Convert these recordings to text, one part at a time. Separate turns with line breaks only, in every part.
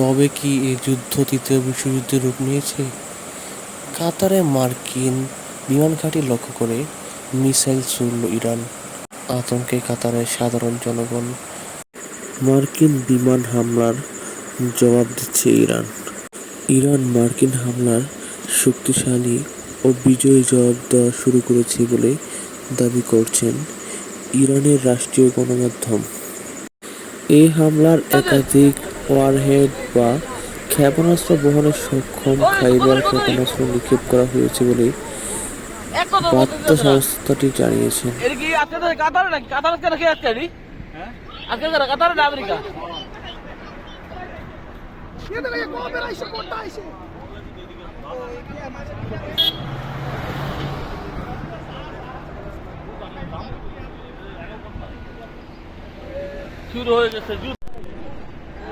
তবে কি এই যুদ্ধ তৃতীয় বিশ্বযুদ্ধে রূপ নিয়েছে? কাতারে মার্কিন বিমান ঘাঁটি লক্ষ্য করে মিসাইল ছুড়ল ইরান। আতঙ্কে কাতারের সাধারণ জনগণ মার্কিন বিমান হামলার জবাব দিচ্ছে ইরান। ইরান মার্কিন হামলার শক্তিশালী ও বিজয়ী জবাব দেওয়া শুরু করেছে বলে দাবি করছেন ইরানের রাষ্ট্রীয় গণমাধ্যম। এই হামলার একাধিক ওয়ারহেড বা ক্ষেপণাস্ত্র বহনে সক্ষম খাইবার ক্ষেপণাস্ত্র নিক্ষেপ করা হয়েছে বলে বার্তা সংস্থাটি জানিয়েছে
শুরু হয়ে গেছে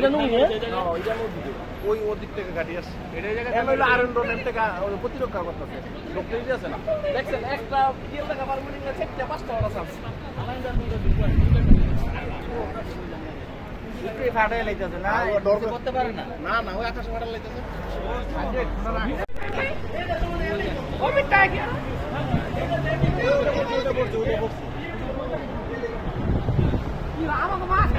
এটা
বুঝতে গেল
এটা নুই
ওই ওদিক থেকে গাড়ি আসছে এটা জায়গায় হলো আরন রোড থেকে প্রতিরক্ষা করতেছে লোক রেডি আছে না দেখছেন একটা ইয়ে টাকা পারমানেন্ট আছে একটা পাঁচটা ওরা ফাটাই লাইতেছে না ডর করতে পারে না না না ওই আকাশ ফাটাই লাইতেছে ও মিটা গিয়া মিসাইল